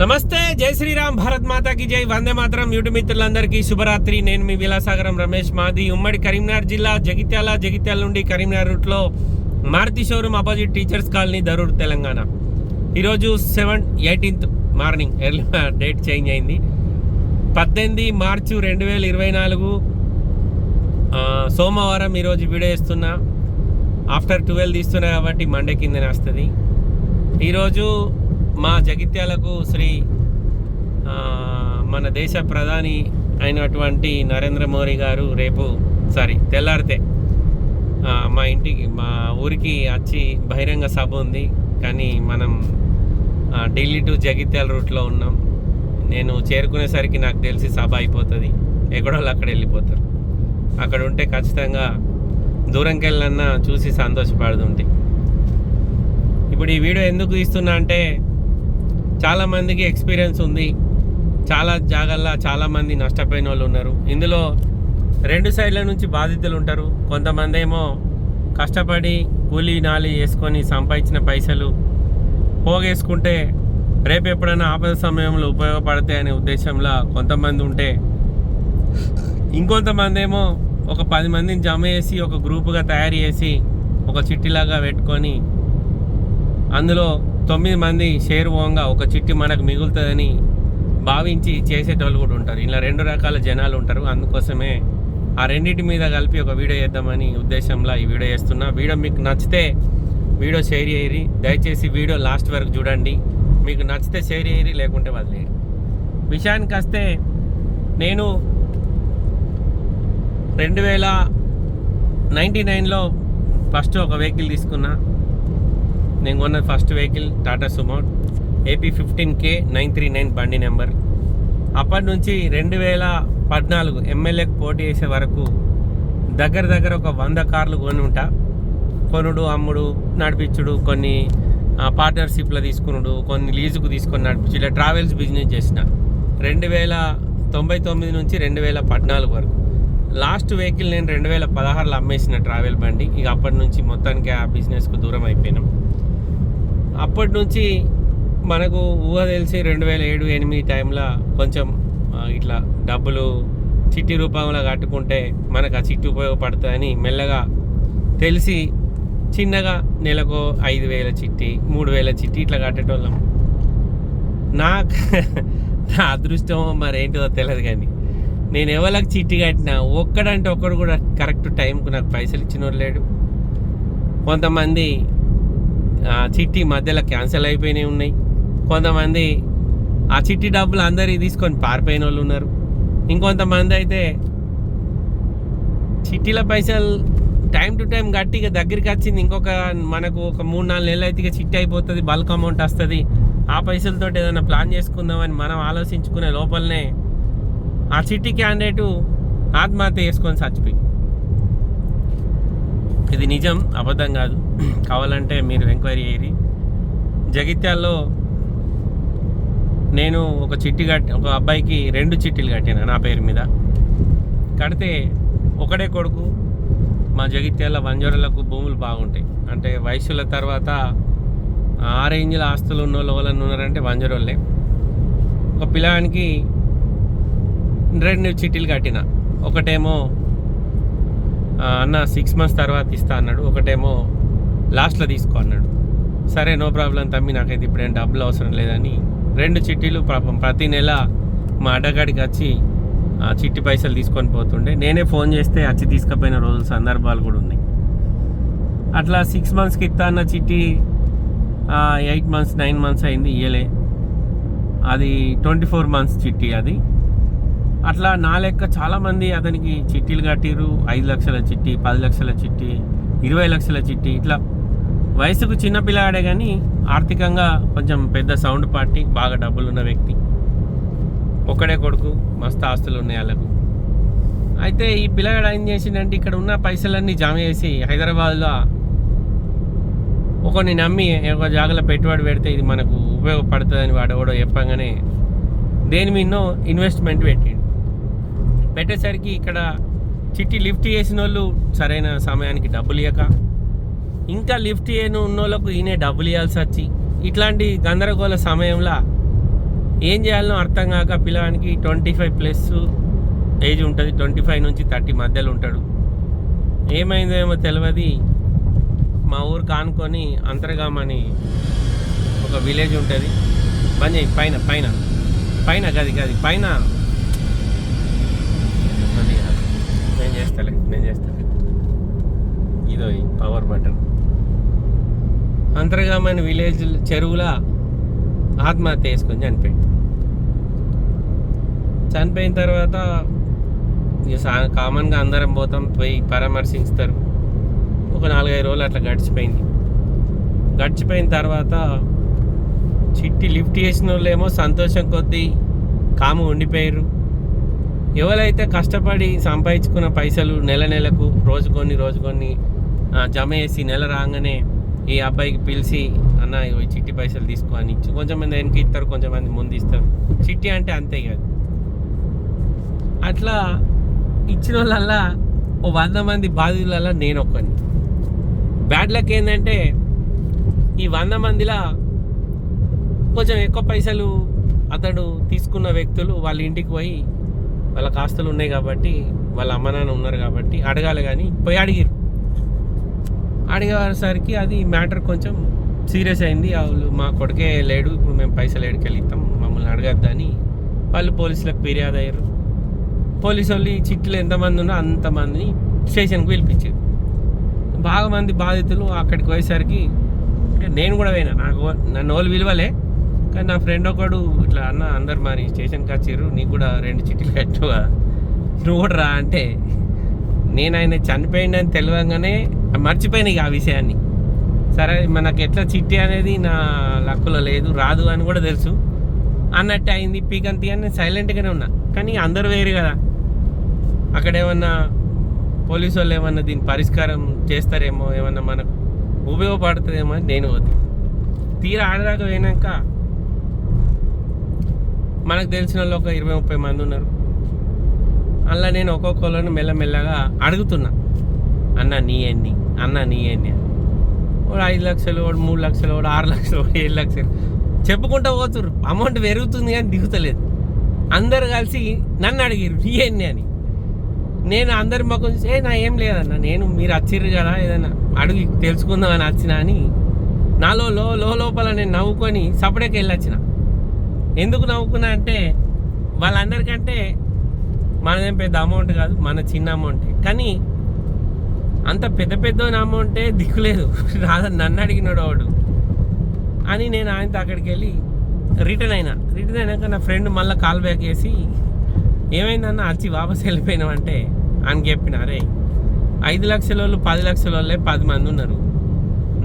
నమస్తే జై శ్రీరామ్ భారత్ మాతాకి జై. వందే మాత్రం యూట్యూబ్ మిత్రులందరికీ శుభరాత్రి. నేను మీ విలాసాగరం రమేష్ మాది. ఉమ్మడి కరీంనగర్ జిల్లా జగిత్యాల జగిత్యాల నుండి కరీంనగర్ రూట్లో Maruti showroom opposite teachers colony Darur Telangana. ఈరోజు seven eighteenth morning early date change అయింది. పద్దెనిమిది మార్చు రెండు వేల ఇరవై నాలుగు సోమవారం ఈరోజు వీడియో ఇస్తున్నా ఆఫ్టర్ ట్వెల్వ్ తీస్తున్నా కాబట్టి మండే కిందనే వస్తుంది. ఈరోజు మా జగిత్యాలకు శ్రీ మన దేశ ప్రధాని అయినటువంటి నరేంద్ర మోడీ గారు రేపు సారీ తెల్లారితే మా ఇంటికి మా ఊరికి వచ్చి బహిరంగ సభ ఉంది. కానీ మనం ఢిల్లీ టు జగిత్యాల రూట్లో ఉన్నాం. నేను చేరుకునేసరికి నాకు తెలిసి సభ అయిపోతుంది. ఎక్కడో అక్కడ వెళ్ళిపోతారు. అక్కడ ఉంటే ఖచ్చితంగా దూరంకి వెళ్ళన్నా చూసి సంతోషపడుతుంటే. ఇప్పుడు ఈ వీడియో ఎందుకు తీస్తున్నా అంటే చాలామందికి ఎక్స్పీరియన్స్ ఉంది. చాలా జాగాల్లో చాలామంది నష్టపోయిన వాళ్ళు ఉన్నారు. ఇందులో రెండు సైడ్ల నుంచి బాధితులు ఉంటారు. కొంతమంది ఏమో కష్టపడి కూలీ నాలి వేసుకొని సంపాదించిన పైసలు పోగేసుకుంటే రేపు ఎప్పుడైనా ఆపద సమయంలో ఉపయోగపడతాయనే ఉద్దేశంలో కొంతమంది ఉంటే ఇంకొంతమంది ఏమో ఒక పది మందిని జమ చేసి ఒక గ్రూపుగా తయారు చేసి ఒక చిట్టిలాగా పెట్టుకొని అందులో తొమ్మిది మంది షేర్ పోగా ఒక చిట్టి మనకు మిగులుతుందని భావించి చేసేటోళ్ళు కూడా ఉంటారు. ఇలా రెండు రకాల జనాలు ఉంటారు. అందుకోసమే ఆ రెండింటి మీద కలిపి ఒక వీడియో చేద్దామని ఉద్దేశంలో ఈ వీడియో చేస్తున్నా. వీడియో మీకు నచ్చితే వీడియో షేర్ చేయరి దయచేసి వీడియో లాస్ట్ వరకు చూడండి. మీకు నచ్చితే షేర్ చేయరి లేకుంటే వదిలేయరు విషయానికి వస్తే నేను రెండు వేల నైంటీ నైన్లో ఫస్ట్ ఒక వెహికల్ తీసుకున్నా. నేను కొన్న first vehicle Tata Sumo AP fifteen K nine three nine బండి నెంబర్ అప్పటి నుంచి రెండు వేల పద్నాలుగు ఎమ్మెల్యేకి పోటీ చేసే వరకు దగ్గర దగ్గర ఒక వంద కార్లు కొని ఉంటా. కొనుడు అమ్ముడు నడిపించుడు కొన్ని పార్ట్నర్షిప్లో తీసుకునుడు కొన్ని లీజుకు తీసుకొని నడిపించు ఇలా ట్రావెల్స్ బిజినెస్ చేసిన. రెండు వేల తొంభై తొమ్మిది నుంచి రెండు వేల పద్నాలుగు వరకు. లాస్ట్ వెహికల్ నేను రెండు వేల పదహారులో అమ్మేసిన ట్రావెల్ బండి. ఇక అప్పటి నుంచి మొత్తానికి ఆ బిజినెస్కు దూరం అయిపోయినాం. అప్పటి నుంచి మనకు ఊహ తెలిసి రెండు వేల ఏడు ఎనిమిది టైంలో కొంచెం ఇట్లా డబ్బులు చిట్టి రూపంలో కట్టుకుంటే మనకు ఆ చిట్టి ఉపయోగపడుతుందని మెల్లగా తెలిసి చిన్నగా నెలకు ఐదు వేల చిట్టి మూడు వేల చిట్టి ఇట్లా కట్టేటోళ్ళం. నాకు నా అదృష్టం మరేంటిదో తెలియదు కానీ నేను ఎవరికి చిట్టి కట్టినా ఒక్కడంటే ఒక్కడు కూడా కరెక్ట్ టైంకు నాకు పైసలు ఇచ్చినోడు లేడు. కొంతమంది చిట్టి మధ్యలో క్యాన్సిల్ అయిపోయినాయి ఉన్నాయి. కొంతమంది ఆ చిట్టి డబ్బులు అందరి తీసుకొని పారిపోయిన వాళ్ళు ఉన్నారు. ఇంకొంతమంది అయితే చిట్టీల పైసలు టైం టు టైం గట్టిగా దగ్గరికి వచ్చింది. ఇంకొక మనకు ఒక మూడు నాలుగు నెలలు అయితే ఇక చిట్టి అయిపోతుంది బల్క్ అమౌంట్ వస్తుంది. ఆ పైసలతో ఏదైనా ప్లాన్ చేసుకుందామని మనం ఆలోచించుకునే లోపలనే ఆ చిట్టి క్యాండిడేటు ఆత్మహత్య చేసుకొని చచ్చిపోయి ఇది నిజం అబద్ధం కాదు. కావాలంటే మీరు ఎంక్వైరీ చేయరి జగిత్యాల్లో నేను ఒక చిట్టి కట్టి ఒక అబ్బాయికి రెండు చిట్టీలు కట్టాను నా పేరు మీద. కడితే ఒకడే కొడుకు మా జగిత్యాల వంజరులకు భూములు బాగుంటాయి. అంటే వయసుల తర్వాత ఆ రేంజ్ల ఆస్తులు ఉన్న వాళ్ళు ఎవరన్నా ఉన్నారంటే వంజరోళ్ళే ఒక పిల్లానికి రెండు చిట్టీలు కట్టిన. ఒకటేమో అన్న సిక్స్ మంత్స్ తర్వాత ఇస్తా అన్నాడు. ఒకటేమో లాస్ట్లో తీసుకో అన్నాడు. సరే నో ప్రాబ్లం తమ్మి నాకైతే ఇప్పుడు ఏం డబ్బులు అవసరం లేదని రెండు చిట్టీలు పాపం ప్రతి నెల మా అడ్డగాడికి వచ్చి ఆ చిట్టి పైసలు తీసుకొని పోతుండే. నేనే ఫోన్ చేస్తే వచ్చి తీసుకుపోయిన రోజుల సందర్భాలు కూడా ఉన్నాయి. అట్లా సిక్స్ మంత్స్కి ఇస్తా అన్న చిట్టి ఎయిట్ మంత్స్ నైన్ మంత్స్ అయింది ఇయ్యలే. అది ట్వంటీ ఫోర్ మంత్స్ చిట్టి అది. అట్లా నా లెక్క చాలామంది అతనికి చిట్టీలు కట్టిరు ఐదు లక్షల చిట్టి పది లక్షల చిట్టి ఇరవై లక్షల చిట్టి ఇట్లా వయసుకు చిన్న పిల్లాడే కానీ ఆర్థికంగా కొంచెం పెద్ద సౌండ్ పార్టీ బాగా డబ్బులున్న వ్యక్తి. ఒక్కడే కొడుకు మస్తు ఆస్తులు ఉన్నాయి వాళ్ళకు అయితే ఈ పిల్లగాడు ఏం చేసిండంటే ఇక్కడ ఉన్న పైసలన్నీ జమ చేసి హైదరాబాద్లో ఒకరిని నమ్మి ఒక జాగలో పెట్టుబడి పెడితే ఇది మనకు ఉపయోగపడుతుందని వాడు కూడా చెప్పగానే దేని మీద ఇన్వెస్ట్మెంట్ పెట్టిండు. పెట్టేసరికి ఇక్కడ చిట్టి లిఫ్ట్ చేసిన వాళ్ళు సరైన సమయానికి డబ్బులు ఇవ్వక ఇంకా లిఫ్ట్ చేయను ఉన్న వాళ్ళకు ఈయనే డబ్బులు ఇవ్వాల్సి వచ్చి ఇట్లాంటి గందరగోళ సమయంలో ఏం చేయాలనో అర్థం కాక పిల్లవానికి ట్వంటీ ఫైవ్ ప్లస్ ఏజ్ ఉంటుంది ట్వంటీ ఫైవ్ నుంచి థర్టీ మధ్యలో ఉంటాడు. ఏమైందేమో తెలియదు మా ఊరు కానుకొని అంతర్గాం అని ఒక విలేజ్ ఉంటుంది. బంద్ చేయి పైన పైన పైన గది గది పైన అది కాదు. నేను చేస్తాలే నేను చేస్తాను ఇదో ఈ పవర్ బటన్ అంతర్గామని విలేజ్ చెరువుల ఆత్మహత్య చేసుకొని చనిపోయింది చనిపోయిన తర్వాత కామన్గా అందరం పోతాం పోయి పరామర్శిస్తారు ఒక నాలుగైదు రోజులు అట్లా గడిచిపోయింది. గడిచిపోయిన తర్వాత చిట్టి లిఫ్ట్ చేసిన వాళ్ళు ఏమో సంతోషం కొద్దీ కాము ఉండిపోయారు ఎవరైతే కష్టపడి సంపాదించుకున్న పైసలు నెల నెలకు రోజు కొన్ని రోజు కొన్ని జమ చేసి నెల రాగానే ఈ అబ్బాయికి పిలిచి అన్న ఈ చిట్టి పైసలు తీసుకో అని ఇచ్చి కొంచెం మంది వెనక్కి ఇస్తారు కొంచెంమంది ముందు ఇస్తారు. చిట్టి అంటే అంతే కాదు అట్లా ఇచ్చిన వాళ్ళల్లా ఓ వంద మంది బాధితులల్లా నేను ఒక్కని బ్యాడ్ లక్ ఏంటంటే ఈ వంద మందిలా కొంచెం ఎక్కువ పైసలు అతడు తీసుకున్న వ్యక్తులు వాళ్ళ ఇంటికి పోయి వాళ్ళ ఆస్తులు ఉన్నాయి కాబట్టి వాళ్ళ అమ్మ నాన్న ఉన్నారు కాబట్టి అడగాలి కానీ పోయి అడిగారు అడిగేసరికి అది మ్యాటర్ కొంచెం సీరియస్ అయింది. వాళ్ళు మా కొడుకే లేడు ఇప్పుడు మేము పైసలు ఏడుకెళ్ళి మమ్మల్ని అడగద్దని వాళ్ళు పోలీసులకు ఫిర్యాదు అయ్యారు. పోలీసు వాళ్ళు చిట్లు ఎంతమంది ఉన్నా అంతమందిని స్టేషన్కి పిలిపించారు. బాగా మంది బాధితులు అక్కడికి పోయేసరికి అంటే నేను కూడా పోయినా. నాకు నన్ను వాళ్ళు విలువలే కానీ నా ఫ్రెండ్ ఒకడు ఇట్లా అన్న అందరు మరి స్టేషన్కి వచ్చారు నీకు కూడా రెండు చిట్టీలు కట్టువా? నువ్వు కూడా రా అంటే నేను ఆయన చనిపోయిందని తెలియగానే మర్చిపోయినాయి ఇక ఆ విషయాన్ని. సరే మనకు ఎట్లా చిట్టి అనేది నా లక్కులో లేదు రాదు అని కూడా తెలుసు. అన్నట్టు అయింది పీకంతి అని నేను సైలెంట్గానే ఉన్నా. కానీ అందరు వేరు కదా. అక్కడ ఏమన్నా పోలీసు వాళ్ళు ఏమన్నా దీని పరిష్కారం చేస్తారేమో ఏమన్నా మనకు ఉపయోగపడుతుందేమో అని నేను పోతే తీరా ఆడదాకా పోయినాక మనకు తెలిసిన వాళ్ళు ఒక ఇరవై ముప్పై మంది ఉన్నారు. అలా నేను ఒక్కొక్కళ్ళని మెల్లమెల్లగా అడుగుతున్నా. అన్న నీ ఎన్ని? అన్న నీ ఎన్ని? వాడు ఐదు లక్షలు వాడు మూడు లక్షలు వాడు ఆరు లక్షలు వాడు ఏడు లక్షలు. చెప్పుకుంటూ పోతుర్రు. అమౌంట్ పెరుగుతుంది కానీ దిగుతలేదు. అందరు కలిసి నన్ను అడిగారు నీ ఎన్ని? అని. నేను అందరి మొక్కం చూసి ఏ నా ఏం లేదన్న. నేను మీరు వచ్చిర్రు కదా ఏదన్నా అడుగు తెలుసుకుందామని వచ్చినా అని నాలో లో లో లోపల నేను నవ్వుకొని సపరేట్కి వెళ్ళొచ్చిన. ఎందుకు నవ్వుకున్నా అంటే వాళ్ళందరికంటే మనదేం పెద్ద అమౌంట్ కాదు మన చిన్న అమౌంటే కానీ అంత పెద్ద పెద్ద అమౌంటే దిక్కులేదు రాదా నన్ను అడిగినాడు వాడు. అని నేను ఆయనతో అక్కడికి వెళ్ళి రిటర్న్ అయినా. రిటర్న్ అయినాక నా ఫ్రెండ్ మళ్ళీ కాల్ బ్యాక్ చేసి ఏమైందన్న? వచ్చి వాపస్ వెళ్ళిపోయినామంటే అని చెప్పిన. అరే ఐదు లక్షల వాళ్ళు పది లక్షల వాళ్ళే పది మంది ఉన్నారు.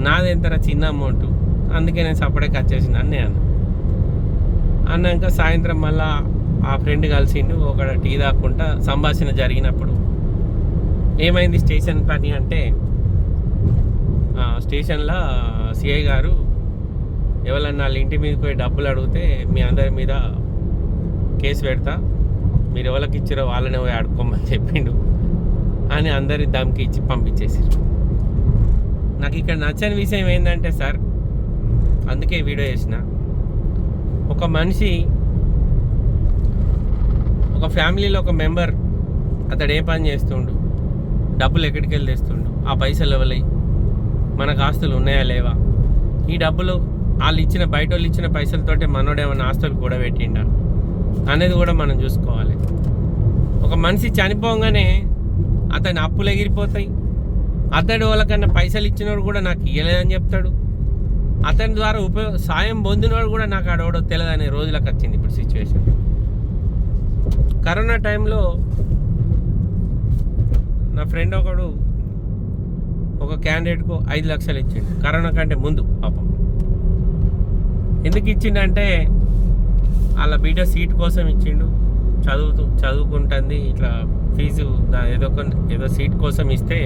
నాది ఎంతరా చిన్న అమౌంట్ అందుకే నేను సపరేట్గా వచ్చేసిన అని నేను అన్నాక సాయంత్రం మళ్ళా ఆ ఫ్రెండ్ కలిసిండు ఒక టీ తాక్కుంటా సంభాషణ జరిగినప్పుడు. ఏమైంది స్టేషన్ పని అంటే స్టేషన్లో సిఐ గారు ఎవరన్నా వాళ్ళ ఇంటి మీదకి పోయి డబ్బులు అడిగితే మీ అందరి మీద కేసు పెడతా మీరు ఎవరికి ఇచ్చారో వాళ్ళనే పోయి ఆడుకోమని చెప్పిండు. అని అందరి దమ్కి ఇచ్చి పంపించేసారు నాకు ఇక్కడ నచ్చని విషయం ఏంటంటే సార్ అందుకే వీడియో చేసిన. ఒక మనిషి ఒక ఫ్యామిలీలో ఒక మెంబర్ అతడు ఏ పని చేస్తుండు? డబ్బులు ఎక్కడికి వెళ్ళి తెస్తుండు ఆ పైసలు ఎవలై? మనకు ఆస్తులు ఉన్నాయా లేవా? ఈ డబ్బులు వాళ్ళు ఇచ్చిన బయట వాళ్ళు ఇచ్చిన పైసలతోటే మనోడు ఏమైనా ఆస్తులు కూడా పెట్టిండా? అనేది కూడా మనం చూసుకోవాలి. ఒక మనిషి చనిపోగానే అతని అప్పులు ఎగిరిపోతాయి. అతడు వాళ్ళకన్నా పైసలు ఇచ్చినోడు కూడా నాకు ఇవ్వలేదని చెప్తాడు. అతని ద్వారా ఉపయోగ సాయం పొందినోడు కూడా నాకు ఆడవడో తెలియదనే రోజులకు వచ్చింది ఇప్పుడు సిచ్యువేషన్ కరోనా టైంలో నా ఫ్రెండ్ ఒకడు ఒక క్యాండిడేట్కు ఐదు లక్షలు ఇచ్చిండు. కరోనా కంటే ముందు పాపం. ఎందుకు ఇచ్చిండంటే వాళ్ళ బిడ్డ సీట్ కోసం ఇచ్చిండు. చదువుతూ చదువుకుంటుంది. ఇట్లా ఫీజు ఏదో ఒక ఏదో సీట్ కోసం ఇస్తే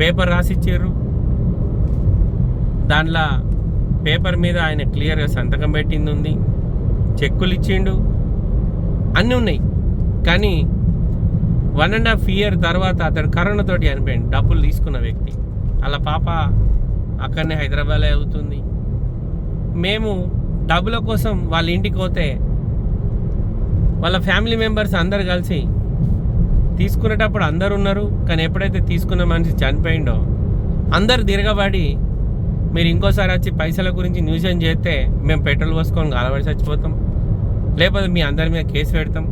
పేపర్ రాసిచ్చారు. దానిలో దాంట్లో పేపర్ మీద ఆయన క్లియర్గా సంతకం పెట్టింది ఉంది చెక్కులు ఇచ్చిండు అన్నీ ఉన్నాయి. కానీ వన్ అండ్ హాఫ్ ఇయర్ తర్వాత అతడు కరోనాతోటి చనిపోయింది డబ్బులు తీసుకున్న వ్యక్తి. అలా పాప అక్కడనే హైదరాబాద్లో అవుతుంది. మేము డబ్బుల కోసం వాళ్ళ ఇంటికి పోతే వాళ్ళ ఫ్యామిలీ మెంబర్స్ అందరు కలిసి తీసుకునేటప్పుడు అందరు ఉన్నారు కానీ ఎప్పుడైతే తీసుకున్న మనిషి చనిపోయిండో అందరు తిరగబడి మీరు ఇంకోసారి వచ్చి పైసల గురించి న్యూజన్ చేస్తే మేము పెట్రోల్ పోసుకొని గాలబడి చచ్చిపోతాం. లేకపోతే మీ అందరి మీద కేసు పెడతాం.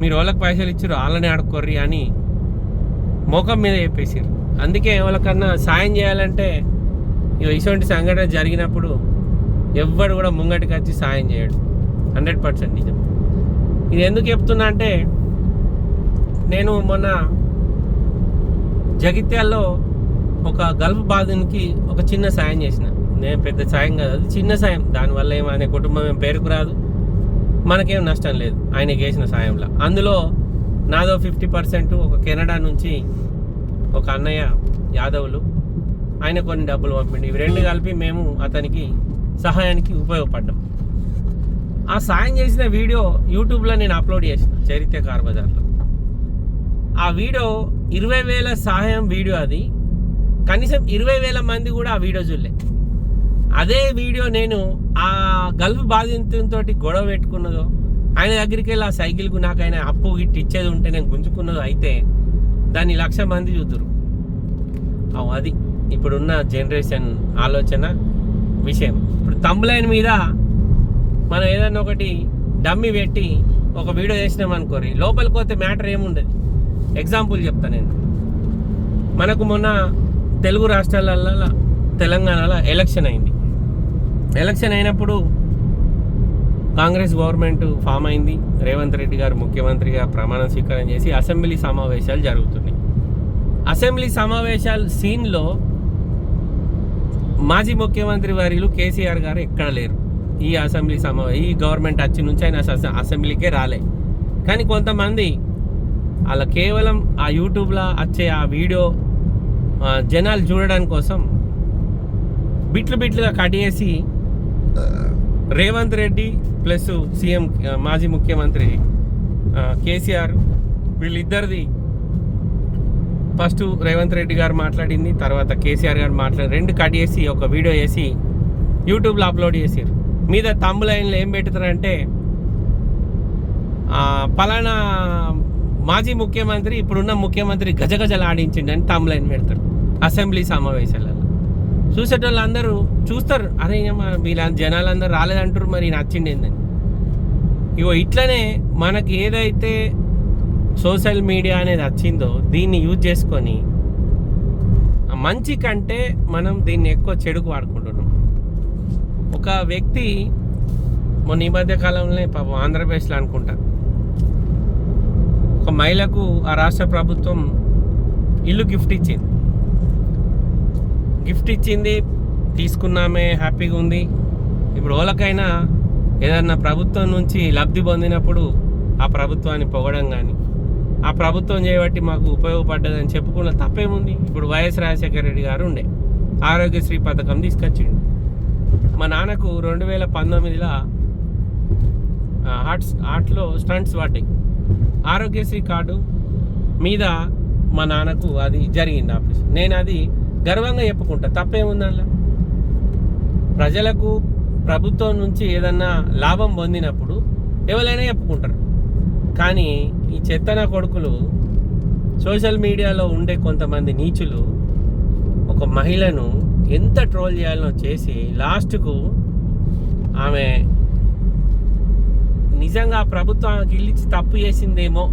మీరు వాళ్ళకి పైసలు ఇచ్చారు వాళ్ళని ఆడుకోర్రి అని మోకం మీద చెప్పేసారు అందుకే ఎవరికన్నా సాయం చేయాలంటే ఇటువంటి సంఘటన జరిగినప్పుడు ఎవ్వడు కూడా ముంగటికి వచ్చి సాయం చేయడు. హండ్రెడ్ పర్సెంట్ నిజం. ఇది ఎందుకు చెప్తున్నా అంటే నేను మొన్న జగిత్యాల్లో ఒక గల్ఫ్ బాధినికి ఒక చిన్న సాయం చేసిన. నేను పెద్ద సాయం కాదు అది చిన్న సాయం. దానివల్ల ఏమో ఆయన కుటుంబం ఏం పేరుకు రాదు. మనకేం నష్టం లేదు. ఆయన చేసిన సాయంలో. అందులో నాదో ఫిఫ్టీ పర్సెంట్ ఒక కెనడా నుంచి ఒక అన్నయ్య యాదవులు ఆయన కొన్ని డబ్బులు పంపిండి. ఇవి రెండు కలిపి మేము అతనికి సహాయానికి ఉపయోగపడ్డాం. ఆ సాయం చేసిన వీడియో యూట్యూబ్లో నేను అప్లోడ్ చేసిన చరిత్ర కార్ బజార్లో. ఆ వీడియో ఇరవై వేల సహాయం వీడియో అది. కనీసం ఇరవై వేల మంది కూడా ఆ వీడియో చూడలే. అదే వీడియో నేను ఆ గల్ఫ్ బాధితులతో గొడవ పెట్టుకున్నదో ఆయన దగ్గరికి వెళ్ళి ఆ సైకిల్కు నాకు ఆయన అప్పు గిట్టి ఇచ్చేది ఉంటే నేను గుంజుకున్నదో అయితే దాన్ని లక్ష మంది చూద్దరు. అవు అది ఇప్పుడున్న జనరేషన్ ఆలోచన విషయం. ఇప్పుడు తమ్ములైన మీద మనం ఏదైనా ఒకటి డమ్మి పెట్టి ఒక వీడియో చేసినాం అనుకోరి లోపలికి పోతే మ్యాటర్ ఏముండదు. ఎగ్జాంపుల్ చెప్తాను నేను. మనకు మొన్న తెలుగు రాష్ట్రాలలో తెలంగాణలో ఎలక్షన్ అయింది. ఎలక్షన్ అయినప్పుడు కాంగ్రెస్ గవర్నమెంట్ ఫామ్ అయింది. రేవంత్ రెడ్డి గారు ముఖ్యమంత్రిగా ప్రమాణ స్వీకారం చేసి అసెంబ్లీ సమావేశాలు జరుగుతున్నాయి. అసెంబ్లీ సమావేశాల సీన్లో మాజీ ముఖ్యమంత్రి వర్యులు కేసీఆర్ గారు ఎక్కడ లేరు. ఈ అసెంబ్లీ సమావేశ ఈ గవర్నమెంట్ వచ్చి నుంచి ఆయన అసెంబ్లీకే రాలే. కానీ కొంతమంది అలా కేవలం ఆ యూట్యూబ్లో వచ్చే ఆ వీడియో జనాలు చూడడానికి కోసం బిట్లు బిట్లుగా కట్ చేసి రేవంత్ రెడ్డి ప్లస్ సీఎం మాజీ ముఖ్యమంత్రి కేసీఆర్ వీళ్ళిద్దరిది ఫస్ట్ రేవంత్ రెడ్డి గారు మాట్లాడింది తర్వాత కేసీఆర్ గారు మాట్లాడి రెండు కట్ చేసి ఒక వీడియో చేసి యూట్యూబ్లో అప్లోడ్ చేసారు మీద తమ్ముల లైన్లో ఏం పెడతారంటే పలానా మాజీ ముఖ్యమంత్రి ఇప్పుడున్న ముఖ్యమంత్రి గజగజలు ఆడించిండని తమ్ములైన్ పెడతారు. అసెంబ్లీ సమావేశాలలో. చూసేటోళ్ళు అందరూ చూస్తారు అరే వీళ్ళ జనాలందరూ రాలేదంటారు మరి నచ్చింది ఏందని. ఇగో ఇట్లనే మనకి ఏదైతే సోషల్ మీడియా అనేది వచ్చిందో దీన్ని యూజ్ చేసుకొని మంచి కంటే మనం దీన్ని ఎక్కువ చెడుకు వాడుకుంటున్నాం. ఒక వ్యక్తి మొన్న ఈ మధ్య కాలంలో పాపం ఆంధ్రప్రదేశ్లో అనుకుంటా. ఒక మహిళకు ఆ రాష్ట్ర ప్రభుత్వం ఇల్లు గిఫ్ట్ ఇచ్చింది. గిఫ్ట్ ఇచ్చింది తీసుకున్నామే హ్యాపీగా ఉంది. ఇప్పుడు ఓలకైనా ఏదన్నా ప్రభుత్వం నుంచి లబ్ధి పొందినప్పుడు ఆ ప్రభుత్వాన్ని పొగడం కానీ ఆ ప్రభుత్వం చేయబట్టి మాకు ఉపయోగపడ్డదని చెప్పుకున్న తప్పేముంది? ఇప్పుడు వైఎస్ రాజశేఖర రెడ్డి గారు ఉండే ఆరోగ్యశ్రీ పథకం తీసుకొచ్చిండు. మా నాన్నకు రెండు వేల పంతొమ్మిదిలో హార్ట్ హార్ట్లో స్టంట్స్ పడ్డాయి. ఆరోగ్యశ్రీ కార్డు మీద మా నాన్నకు అది జరిగింది ఆపరేషన్. నేను అది గర్వంగా చెప్పుకుంటా. తప్పేముంది ప్రజలకు ప్రభుత్వం నుంచి ఏదన్నా లాభం పొందినప్పుడు ఎవరైనా చెప్పుకుంటారు. కానీ ఈ చెత్తన కొడుకులు సోషల్ మీడియాలో ఉండే కొంతమంది నీచులు ఒక మహిళను ఎంత ట్రోల్ చేయాలనో చేసి లాస్ట్కు ఆమె నిజంగా ఆ ప్రభుత్వం ఆమెకి తప్పు చేసిందేమో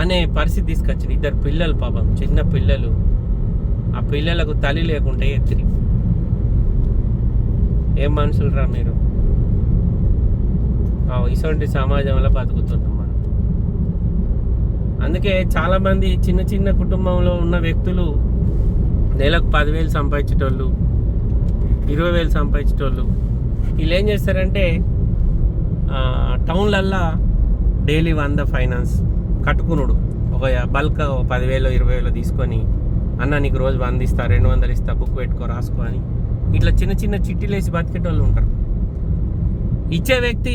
అనే పరిస్థితి తీసుకొచ్చింది. ఇద్దరు పిల్లలు పాపం చిన్న పిల్లలు. ఆ పిల్లలకు తల్లి లేకుంటే ఎత్తిరి. ఏం మనుషులు రా మీరు? ఆ, ఇటువంటి సమాజంలో బతుకుతున్నాం మనం. అందుకే చాలామంది చిన్న చిన్న కుటుంబంలో ఉన్న వ్యక్తులు నెలకు పదివేలు సంపాదించేటోళ్ళు ఇరవై వేలు సంపాదించేటోళ్ళు వీళ్ళు ఏం చేస్తారంటే టౌన్లల్లా డైలీ వంద ఫైనాన్స్ కట్టుకునుడు. ఒక బల్క్ పదివేలు ఇరవై వేలు తీసుకొని అన్న నీకు రోజు వంద ఇస్తా రెండు వందలు ఇస్తా బుక్ పెట్టుకో రాసుకో అని. ఇట్లా చిన్న చిన్న చిట్టీలు బతికేటోళ్ళు ఉంటారు. ఇచ్చే వ్యక్తి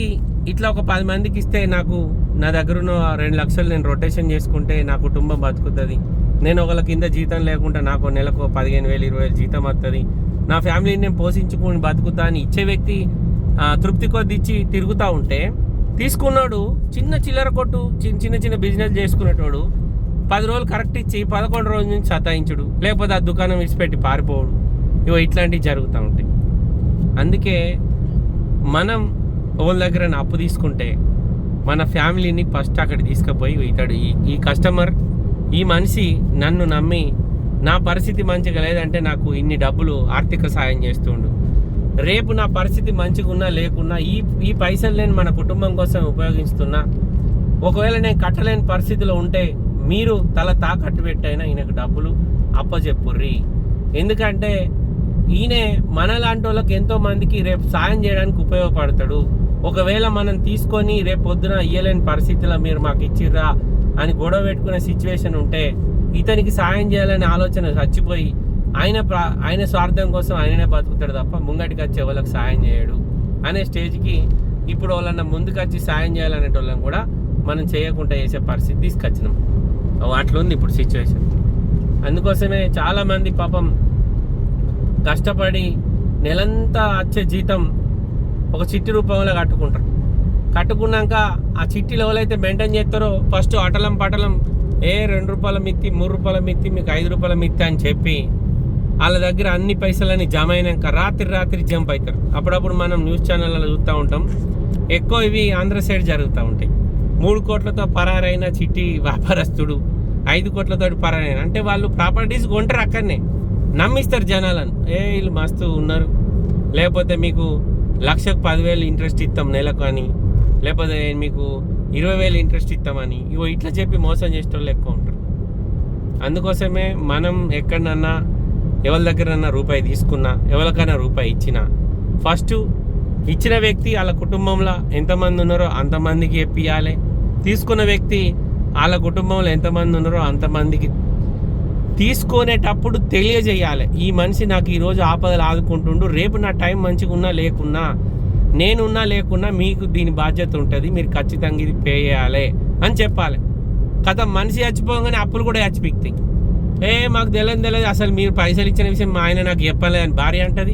ఇట్లా ఒక పది మందికి ఇస్తే నాకు నా దగ్గర ఉన్న రెండు లక్షలు నేను రొటేషన్ చేసుకుంటే నా కుటుంబం బతుకుతుంది. నేను ఒకళ్ళ కింద జీతం లేకుండా నాకు నెలకు పదిహేను వేలు ఇరవై వేలు జీతం వస్తుంది నా ఫ్యామిలీని నేను పోషించుకుని బతుకుతా అని ఇచ్చే వ్యక్తి తృప్తి కొద్ది ఇచ్చి తిరుగుతూ ఉంటే తీసుకున్నాడు చిన్న చిల్లర కొట్టు చిన్న చిన్న చిన్న బిజినెస్ చేసుకునేటోడు. పది రోజులు కరెక్ట్ ఇచ్చి పదకొండు రోజుల నుంచి సతాయించుడు. లేకపోతే ఆ దుకాణం విడిచిపెట్టి పారిపోవడు. ఇవో ఇట్లాంటివి జరుగుతూ ఉంటాయి. అందుకే మనం ఓళ్ళ దగ్గర అప్పు తీసుకుంటే మన ఫ్యామిలీని ఫస్ట్ అక్కడ తీసుకుపోయి ఇతడు ఈ ఈ కస్టమర్ ఈ మనిషి నన్ను నమ్మి నా పరిస్థితి మంచిగా లేదంటే నాకు ఇన్ని డబ్బులు ఆర్థిక సాయం చేస్తుండు. రేపు నా పరిస్థితి మంచిగా ఉన్నా లేకున్నా ఈ ఈ పైసలు నేను మన కుటుంబం కోసం ఉపయోగిస్తున్నా ఒకవేళ నేను కట్టలేని పరిస్థితిలో ఉంటే మీరు తల తాకట్టు పెట్టైనా ఈయనకు డబ్బులు అప్పచెప్పుర్రి ఎందుకంటే ఈయనే మనలాంటి వాళ్ళకి ఎంతో మందికి రేపు సాయం చేయడానికి ఉపయోగపడతాడు. ఒకవేళ మనం తీసుకొని రేపు పొద్దున ఇయ్యలేని పరిస్థితిలో మీరు మాకు ఇచ్చిర్రా అని గొడవ పెట్టుకునే సిచ్యువేషన్ ఉంటే ఇతనికి సాయం చేయాలనే ఆలోచన చచ్చిపోయి ఆయన ప్రా ఆయన స్వార్థం కోసం ఆయననే బతుకుతాడు తప్ప ముంగటికి వచ్చే వాళ్ళకి సాయం చేయడు అనే స్టేజ్కి ఇప్పుడు వాళ్ళన్న ముందుకు వచ్చి సాయం చేయాలనేటోళ్ళని కూడా మనం చేయకుండా చేసే పరిస్థితి తీసుకొచ్చినాం. అట్లుంది ఇప్పుడు సిచ్యువేషన్ అందుకోసమే చాలామంది పాపం కష్టపడి నెలంతా వచ్చే జీతం ఒక చిట్టి రూపంలో కట్టుకుంటారు. కట్టుకున్నాక ఆ చిట్టిలో ఎవరైతే మెయింటైన్ చేస్తారో ఫస్ట్ అటలం పటలం ఏ రెండు రూపాయల మిత్తి మూడు రూపాయల మిత్తి మీకు ఐదు రూపాయల మిత్తి అని చెప్పి వాళ్ళ దగ్గర అన్ని పైసలని జమ అయినాక రాత్రి రాత్రి జంప్ అవుతారు. అప్పుడప్పుడు మనం న్యూస్ ఛానళ్ళలో చూస్తూ ఉంటాం. ఎక్కువ ఇవి ఆంధ్ర సైడ్ జరుగుతూ ఉంటాయి. మూడు కోట్లతో పరారైన చిట్టి వ్యాపారస్తుడు ఐదు కోట్లతో పరారైన. అంటే వాళ్ళు ప్రాపర్టీస్ కొంటారు అక్కడనే. నమ్మిస్తారు జనాలను. ఏ వీళ్ళు మస్తు ఉన్నారు. లేకపోతే మీకు లక్షకు పదివేలు ఇంట్రెస్ట్ ఇస్తాం నెలకు అని లేకపోతే మీకు ఇరవై వేలు ఇంట్రెస్ట్ ఇస్తామని ఇగో ఇట్లా చెప్పి మోసం చేసేటోళ్ళు ఎక్కువ ఉంటారు. అందుకోసమే మనం ఎక్కడనన్నా ఎవరి దగ్గరన్నా రూపాయి తీసుకున్నా ఎవరికైనా రూపాయి ఇచ్చినా ఫస్ట్ ఇచ్చిన వ్యక్తి వాళ్ళ కుటుంబంలో ఎంతమంది ఉన్నారో అంతమందికి చెప్పియాలి తీసుకున్న వ్యక్తి వాళ్ళ కుటుంబంలో ఎంతమంది ఉన్నారో అంతమందికి తీసుకునేటప్పుడు తెలియజేయాలి. ఈ మనిషి నాకు ఈరోజు ఆపదలు ఆదుకుంటుండు రేపు నా టైం మంచిగా ఉన్నా లేకున్నా నేనున్నా లేకున్నా మీకు దీని బాధ్యత ఉంటుంది మీరు ఖచ్చితంగా ఇది పే చేయాలి అని చెప్పాలి. కథ మనిషి చచ్చిపోగానే అప్పులు కూడా చచ్చిపిస్తాయి ఏ మాకు తెలియదు తెలియదు అసలు మీరు పైసలు ఇచ్చిన విషయం మా ఆయన నాకు చెప్పలేదు అని భార్య అంటది.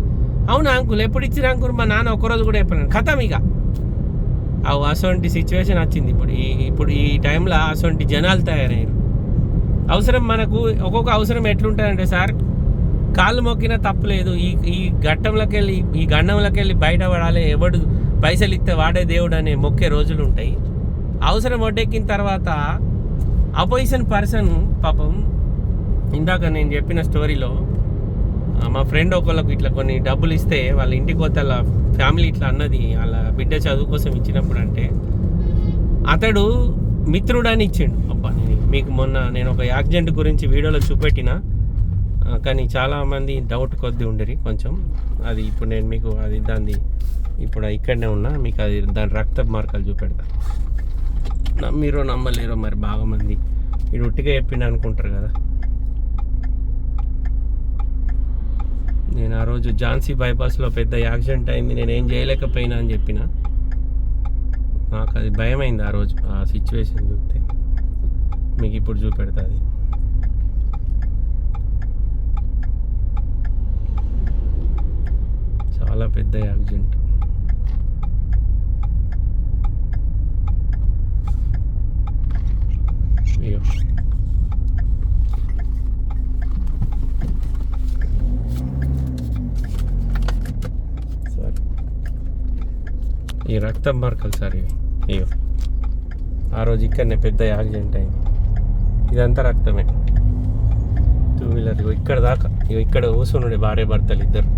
అవును అంకుల్? ఎప్పుడు ఇచ్చిన అంకుల్? మా నాన్న ఒక్కరోజు కూడా చెప్పలేను కథం ఇక. ఆ అసొంటి సిచ్యువేషన్ వచ్చింది. ఇప్పుడు ఈ ఇప్పుడు ఈ టైంలో అసొంటి జనాలు తయారయ్యారు. అవసరం మనకు ఒక్కొక్క అవసరం ఎట్లుంటుందంటే సార్ కాళ్ళు మొక్కినా తప్పలేదు. ఈ ఈ ఘట్టంలోకి వెళ్ళి ఈ గండంలోకి వెళ్ళి బయట పడాలి. ఎవడు పైసలు ఇస్తే వాడే దేవుడు అనే మొక్కే రోజులు ఉంటాయి. అవసరం ఒడ్డెక్కిన తర్వాత అపోజిషన్ పర్సన్ పాపం ఇందాక నేను చెప్పిన స్టోరీలో మా ఫ్రెండ్ ఒకళ్ళకు ఇట్లా కొన్ని డబ్బులు ఇస్తే వాళ్ళ ఇంటికి పోతే వాళ్ళ ఫ్యామిలీ ఇట్లా అన్నది వాళ్ళ బిడ్డ చదువు కోసం ఇచ్చినప్పుడు అంటే అతడు మిత్రుడని ఇచ్చిండు. అబ్బా నేను మీకు మొన్న నేను ఒక యాక్సిడెంట్ గురించి వీడియోలో చూపెట్టిన. కానీ చాలామంది డౌట్ కొద్ది ఉండేది కొంచెం. అది ఇప్పుడు నేను మీకు అది దాన్ని ఇప్పుడు ఇక్కడనే ఉన్నా మీకు అది దాని రక్త మార్కాలు చూపెడతా. మీరు నమ్మలేరో మరి బాగా మంది. ఇది ఉట్టిగా చెప్పిండు అనుకుంటారు కదా. నేను ఆ రోజు ఝాన్సీ బైపాస్లో పెద్ద యాక్సిడెంట్ అయింది నేను ఏం చేయలేకపోయినా అని చెప్పిన. నాకు అది భయమైంది ఆ రోజు ఆ సిచ్యువేషన్ చూస్తే. మీకు ఇప్పుడు చూపెడుతుంది. చాలా పెద్ద యాక్సిడెంట్. అయ్యో. రక్తం మార్కలు సార్ ఇవి. అయ్యో ఆ రోజు ఇక్కడనే పెద్ద యాక్సిడెంట్ అయింది. ఇదంతా రక్తమే. టూ వీలర్ ఇగో ఇక్కడ దాకా. ఇగో ఇక్కడ కూర్చున్నాడు భార్య భర్తలు ఇద్దరు.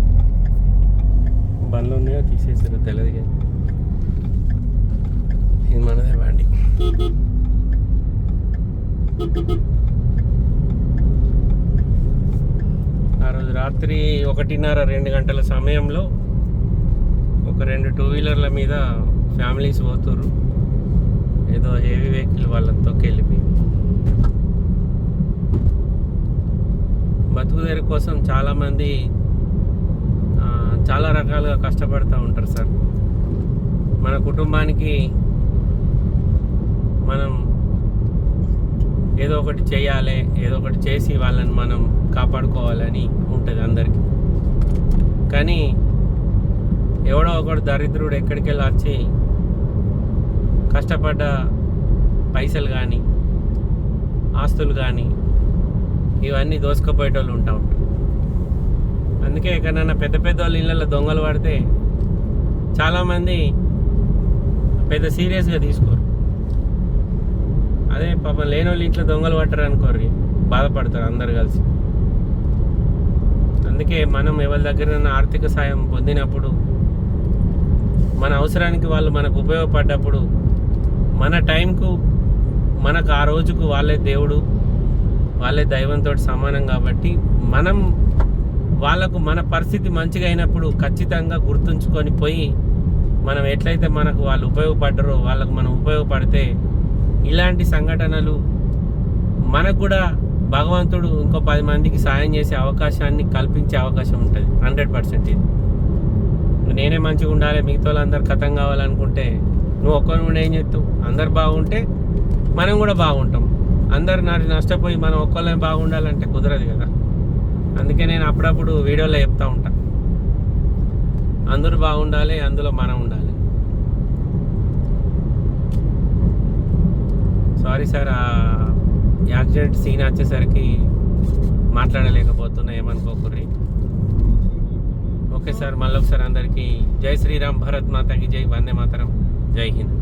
బండ్లు ఉన్నాయో తీసేసారు తెలియదు కానీ. ఇది మనదే బండి. ఆ రోజు రాత్రి ఒకటిన్నర రెండు గంటల సమయంలో ఒక రెండు టూ వీలర్ల మీద ఫ్యామిలీస్ పోతుర్రు. ఏదో హెవీ వెహికల్ వాళ్ళని తొక్కెళ్ళిపోయి బతుకుదేరి కోసం చాలామంది చాలా రకాలుగా కష్టపడుతూ ఉంటారు సార్. మన కుటుంబానికి మనం ఏదో ఒకటి చేయాలి ఏదో ఒకటి చేసి వాళ్ళని మనం కాపాడుకోవాలని ఉంటుంది అందరికీ. కానీ ఎవడో ఒకడు దరిద్రుడు ఎక్కడికి వెళ్ళి వచ్చి కష్టపడ్డ పైసలు కానీ ఆస్తులు కానీ ఇవన్నీ దోసుకుపోయేటోళ్ళు ఉంటా ఉంటారు. అందుకే ఎక్కడన్నా పెద్ద పెద్ద వాళ్ళ ఇళ్ళల్లో దొంగలు పడితే చాలామంది పెద్ద సీరియస్గా తీసుకోరు. అదే పాపం లేని వాళ్ళు ఇంట్లో దొంగలు పట్టరు అనుకోర్రి బాధపడతారు అందరు కలిసి. అందుకే మనం ఎవరి దగ్గర ఆర్థిక సాయం పొందినప్పుడు మన అవసరానికి వాళ్ళు మనకు ఉపయోగపడ్డప్పుడు మన టైంకు మనకు ఆ రోజుకు వాళ్ళే దేవుడు వాళ్ళే దైవంతో సమానం కాబట్టి మనం వాళ్ళకు మన పరిస్థితి మంచిగా అయినప్పుడు ఖచ్చితంగా గుర్తుంచుకొని పోయి మనం ఎట్లయితే మనకు వాళ్ళు ఉపయోగపడ్డారో వాళ్ళకు మనం ఉపయోగపడితే ఇలాంటి సంఘటనలు మనకు కూడా భగవంతుడు ఇంకో పది మందికి సాయం చేసే అవకాశాన్ని కల్పించే అవకాశం ఉంటుంది. హండ్రెడ్ పర్సెంట్ ఇది. నేనే మంచిగా ఉండాలి మిగతా వాళ్ళందరూ కథం కావాలనుకుంటే నువ్వు ఒక్కరి నువ్వు ఏం చెప్తావు అందరు బాగుంటే మనం కూడా బాగుంటాం. అందరు నాటి నష్టపోయి మనం ఒక్కళ్ళని బాగుండాలంటే కుదరదు కదా. అందుకే నేను అప్పుడప్పుడు వీడియోలో చెప్తా ఉంటా. అందరూ బాగుండాలి అందులో మనం ఉండాలి. సారీ సార్ ఆ యాక్సిడెంట్ సీన్ వచ్చేసరికి మాట్లాడలేకపోతున్నా ఏమనుకోకుర్రి? ఓకే సార్ మళ్ళీ ఒకసారి అందరికీ జై శ్రీరామ్ భరత్ మాతాకి జై వందే మాతరం జై హింద్